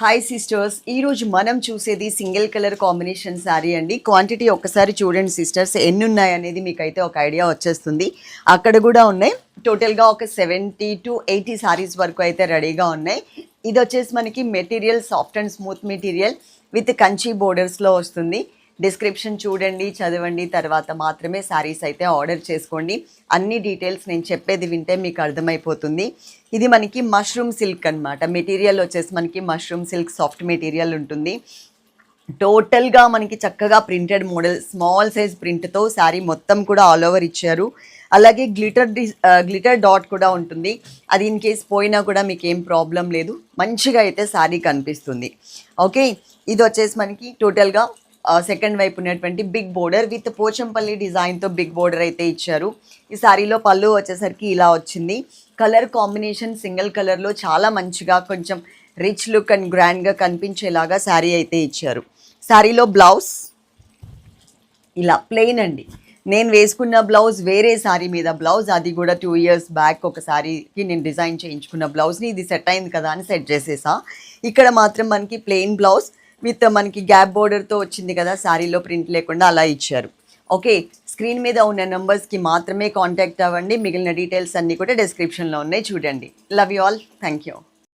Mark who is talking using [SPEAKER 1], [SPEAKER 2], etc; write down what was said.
[SPEAKER 1] Hi sisters ఈరోజు మనం చూసేది సింగిల్ కలర్ కాంబినేషన్ శారీ అండి. క్వాంటిటీ ఒక్కసారి చూడండి సిస్టర్స్ ఎన్ని ఉన్నాయి అనేది మీకైతే ఒక ఐడియా వచ్చేస్తుంది. అక్కడ కూడా ఉన్నాయి. టోటల్గా ఒక సెవెంటీ టు ఎయిటీ శారీస్ వరకు అయితే రెడీగా ఉన్నాయి. ఇది వచ్చేసి మనకి material soft and smooth material with Kanchi బోర్డర్స్లో వస్తుంది. డిస్క్రిప్షన్ చూడండి చదవండి తర్వాత మాత్రమే శారీస్ అయితే ఆర్డర్ చేసుకోండి. అన్ని డీటెయిల్స్ నేను చెప్పేది వింటే మీకు అర్థమైపోతుంది. ఇది మనకి మష్రూమ్ సిల్క్ అన్నమాట. మెటీరియల్ వచ్చేసి మనకి మష్రూమ్ సిల్క్ సాఫ్ట్ మెటీరియల్ ఉంటుంది. టోటల్గా మనకి చక్కగా ప్రింటెడ్ మోడల్ స్మాల్ సైజ్ ప్రింట్తో శారీ మొత్తం కూడా ఆల్ ఓవర్ ఇచ్చారు. అలాగే గ్లిటర్ గ్లిటర్ డాట్ కూడా ఉంటుంది. అది ఇన్ కేస్ పోయినా కూడా మీకు ఏం ప్రాబ్లం లేదు. మంచిగా అయితే శారీ కనిపిస్తుంది. ఓకే? ఇది వచ్చేసి మనకి టోటల్గా సెకండ్ వైపు ఉన్నటువంటి బిగ్ బోర్డర్ విత్ పోచంపల్లి డిజైన్తో బిగ్ బోర్డర్ అయితే ఇచ్చారు. ఈ శారీలో పళ్ళు వచ్చేసరికి ఇలా వచ్చింది. కలర్ కాంబినేషన్ సింగిల్ కలర్లో చాలా మంచిగా కొంచెం రిచ్ లుక్ అండ్ గ్రాండ్గా కనిపించేలాగా శారీ అయితే ఇచ్చారు. శారీలో బ్లౌజ్ ఇలా ప్లెయిన్ అండి. నేను వేసుకున్న బ్లౌజ్ వేరే శారీ మీద బ్లౌజ్ అది కూడా టూ ఇయర్స్ బ్యాక్ ఒక శారీకి నేను డిజైన్ చేయించుకున్న బ్లౌజ్ని ఇది సెట్ అయింది కదా అని సెట్ చేసేసా. ఇక్కడ మాత్రం మనకి ప్లెయిన్ బ్లౌజ్ విత్ మనకి గ్యాప్ బోర్డర్తో వచ్చింది కదా శారీలో ప్రింట్ లేకుండా అలా ఇచ్చారు. ఓకే స్క్రీన్ మీద ఉన్న నెంబర్స్కి మాత్రమే కాంటాక్ట్ అవ్వండి. మిగిలిన డీటెయిల్స్ అన్నీ కూడా డిస్క్రిప్షన్లో ఉన్నాయి. చూడండి. Love you all thank you